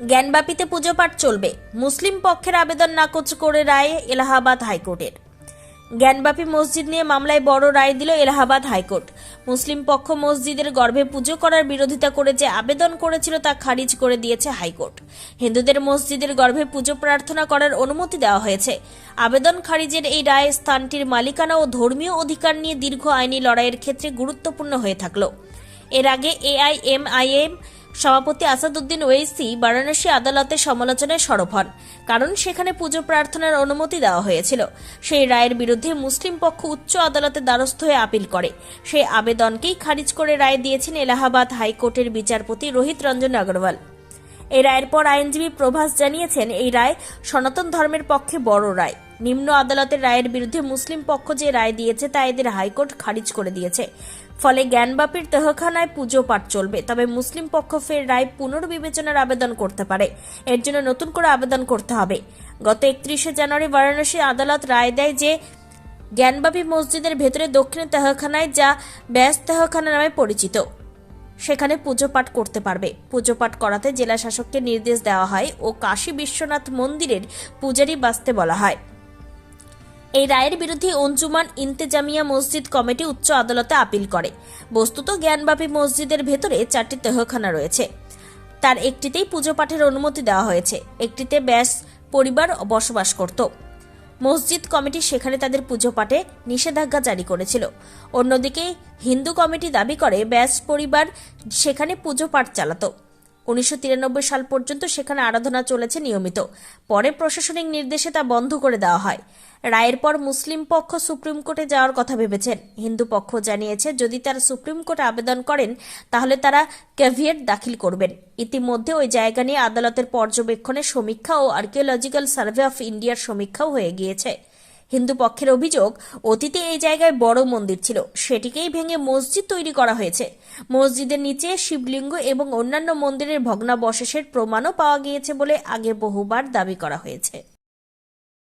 জ্ঞানবাপীতে পুজো পাঠ চলবে। মুসলিম পক্ষের আবেদন নাকচ করে রায় এলাহাবাদ হাইকোর্টের। জ্ঞানবাপী মসজিদ নিয়ে মামলায় বড় রায় দিল এলাহাবাদ হাইকোর্ট। মুসলিম পক্ষ মসজিদের গর্ভে পুজো করার বিরোধিতা করে যে আবেদন করেছিল তা খারিজ করে দিয়েছে হাইকোর্ট। হিন্দুদের মসজিদের গর্ভে পুজো প্রার্থনা করার অনুমতি দেওয়া হয়েছে। আবেদন খারিজের এই রায় স্থানটির মালিকানা ও ধর্মীয় অধিকার নিয়ে দীর্ঘ আইনি লড়াইয়ের ক্ষেত্রে গুরুত্বপূর্ণ হয়ে থাকল। এর আগে এআইএমআইএম সভাপতি আসাদুদ্দিন ওয়েসি বারাণসী আদালতে সমালোচনায় সরব হন, কারণ সেখানে পুজো প্রার্থনার অনুমতি দেওয়া হয়েছিল। সেই রায়ের বিরুদ্ধে মুসলিম পক্ষ উচ্চ আদালতে দ্বারস্থ হয়ে আপিল করে। সেই আবেদনকেই খারিজ করে রায় দিয়েছেন এলাহাবাদ হাইকোর্টের বিচারপতি রোহিত রঞ্জন আগরওয়াল এই রায়ের পর আইনজীবী প্রভাস জানিয়েছেন, এই রায় সনাতন ধর্মের পক্ষে বড় রায়। নিম্ন আদালতের রায়ের বিরুদ্ধে মুসলিম পক্ষ যে রায় দিয়েছে তা এদের হাইকোর্ট খারিজ করে দিয়েছে। ফলে জ্ঞানবাপীর তহখানায় পুজো পাঠ চলবে, তবে মুসলিম পক্ষ ফের রায় পুনর্বিবেচনার আবেদন করতে পারে। এর জন্য নতুন করে আবেদন করতে হবে। গত একত্রিশে জানুয়ারি বারাণসী আদালত রায় দেয় যে, জ্ঞানবাপী মসজিদের ভেতরে দক্ষিণ তেহখানায় যা ব্যাস তেহখানা নামে পরিচিত। সেখানে পুজো পাঠ করতে পারবে। পুজো পাঠ করাতে জেলা শাসককে নির্দেশ দেওয়া হয় ও কাশী বিশ্বনাথ মন্দিরের পূজারী বাঁচতে বলা হয়। এই রায়ের বিরুদ্ধে অঞ্জুমান ইন্তেজামিয়া মসজিদ কমিটি উচ্চ আদালতে আপিল করে। বস্তুত জ্ঞানবাপী মসজিদের ভেতরে চারটি তেহখানা রয়েছে। তার একটিতেই পুজো পাঠের অনুমতি দেওয়া হয়েছে। একটিতে ব্যাস পরিবার বসবাস করত। মসজিদ কমিটি সেখানে তাদের পুজো পাঠে নিষেধাজ্ঞা জারি করেছিল। অন্যদিকে হিন্দু কমিটি দাবি করে, ব্যাস পরিবার সেখানে পুজো পাঠ চালাতো। উনিশশো তিরানব্বই সাল পর্যন্ত সেখানে আরাধনা চলেছে নিয়মিত। পরে প্রশাসনিক নির্দেশে তা বন্ধ করে দেওয়া হয়। রায়ের পর মুসলিম পক্ষ সুপ্রিম কোর্টে যাওয়ার কথা ভেবেছেন। হিন্দু পক্ষ জানিয়েছে, যদি তারা সুপ্রিম কোর্টে আবেদন করেন, তাহলে তারা ক্যাভিয়েট দাখিল করবেন। ইতিমধ্যে ওই জায়গা নিয়ে আদালতের পর্যবেক্ষণে সমীক্ষা ও আর্কিওলজিক্যাল সার্ভে অফ ইন্ডিয়ার সমীক্ষাও হয়ে গিয়েছে। হিন্দু পক্ষের অভিযোগ, অতীতে এই জায়গায় বড় মন্দির ছিল। সেটিকেই ভেঙে মসজিদ তৈরি করা হয়েছে। মসজিদের নিচে শিবলিঙ্গ এবং অন্যান্য মন্দিরের ভগ্নাবশেষের প্রমাণও পাওয়া গিয়েছে বলে আগে বহুবার দাবি করা হয়েছে।